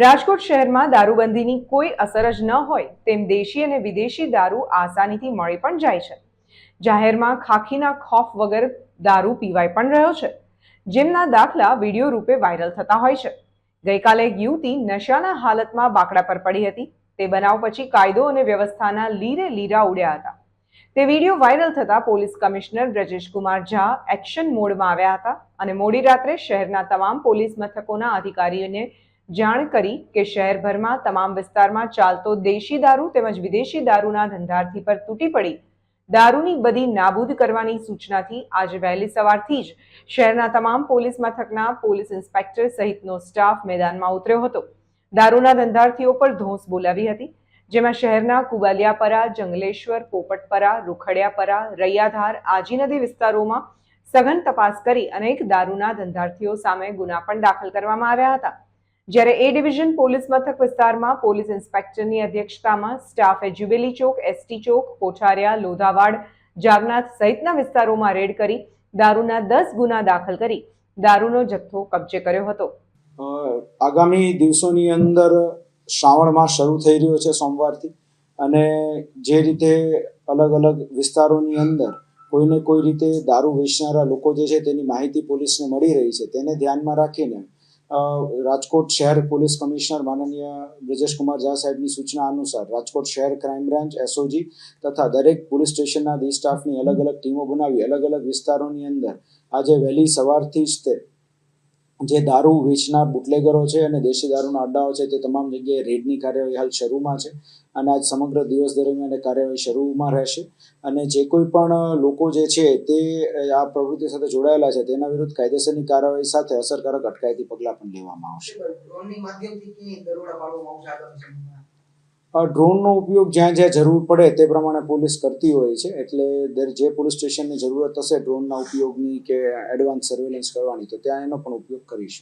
રાજકોટ શહેરમાં દારૂબંધીની કોઈ અસર જ ન હોય તેમ દેશી અને વિદેશી દારૂ આસાનીથી મળી પણ જાય છે. જાહેરમાં ખાખીના ખોફ વગર દારૂ પીવાય પણ રહ્યો છે. જેમના દાખલા વીડિયો રૂપે વાયરલ થતા હોય છે. ગઈકાલે યુવતી નશાના હાલતમાં બાકડા પર પડી હતી. તે બનાવ પછી કાયદો અને વ્યવસ્થાના લીરે લીરા ઉડ્યા હતા. તે વીડિયો વાયરલ થતા police commissioner Brajeshkumar Jha action મોડમાં આવ્યા હતા અને મોડી રાત્રે શહેરના તમામ પોલીસ મથકોના અધિકારીઓને જાણ કરી કે શહેરભરમાં તમામ વિસ્તારમાં ચાલતો દેશી દારૂ તેમજ વિદેશી દારૂના ધંધાર્થી પર તૂટી પડી. દારૂની બધી નાબૂદ કરવાની સૂચનાથી આજે વહેલી સવારથી જ શહેરના તમામ પોલીસ મથકના પોલીસ ઇન્સ્પેક્ટર સહિતનો સ્ટાફ મેદાનમાં ઉતર્યો હતો. દારૂના ધંધાર્થીઓ પર ધોંસ બોલાવી હતી, જેમાં શહેરના કુબાલિયાપરા જંગલેશ્વર, પોપટપરા, રૂખડિયાપરા, રૈયાધાર, આજી નદી વિસ્તારોમાં સઘન તપાસ કરી અનેક દારૂના ધંધાર્થીઓ સામે ગુના પણ દાખલ કરવામાં આવ્યા હતા. જ્યારે એ ડિવિઝન પોલીસ મથક વિસ્તારમાં પોલીસ ઇન્સ્પેક્ટરની અધ્યક્ષતામાં સ્ટાફે જ્યુબેલી ચોક, એસટી ચોક, કોઠારિયા, લોધાવાડ, જાગનાથ સહિતના વિસ્તારોમાં રેડ કરી દારૂના દસ ગુના દાખલ કરી દારૂનો જથ્થો કબજે કર્યો હતો. આગામી દિવસોની અંદર શ્રાવણ માસ શરૂ થઈ રહ્યો છે સોમવારથી અને જે રીતે અલગ અલગ વિસ્તારોની અંદર કોઈને કોઈ રીતે દારૂ વેચનારા લોકો જે છે તેની માહિતી પોલીસને મળી રહી છે તેને ધ્યાનમાં રાખીને રાજકોટ શહેર પોલીસ કમિશનર માનનીય બ્રજેશકુમાર ઝા સાહેબની સૂચના અનુસાર રાજકોટ શહેર ક્રાઇમ બ્રાન્ચ, એસઓજી તથા દરેક પોલીસ સ્ટેશનના ડી સ્ટાફની અલગ અલગ ટીમો બનાવી અલગ અલગ વિસ્તારોની અંદર આજે વહેલી સવારથી જ તે જે દારૂ વેચનાર બુટલેગરો છે અને દેશી દારૂના અડ્ડાઓ છે તે તમામ જગ્યાએ રેડની કાર્યવાહી હાલ શરૂમાં છે અને આજ સમગ્ર દિવસ દરમિયાન કાર્યવાહી શરૂમાં રહેશે. અને જે કોઈ પણ લોકો જે છે તે આ પ્રવૃત્તિ સાથે જોડાયેલા છે તેના વિરુદ્ધ કાયદેસરની કાર્યવાહી સાથે અસરકારક અટકાયતી પગલાં પણ લેવામાં આવશે. ડ્રોનની ઉપયોગ જ્યાં જ્યાં જરૂર પડે તે પ્રમાણે પોલીસ કરતી હોય છે. એટલે જે પોલીસ સ્ટેશનની જરૂરત હશે ડ્રોનના ઉપયોગની કે એડવાન્સ સર્વેલન્સ કરવાની, તો ત્યાં એનો પણ ઉપયોગ કરીશું.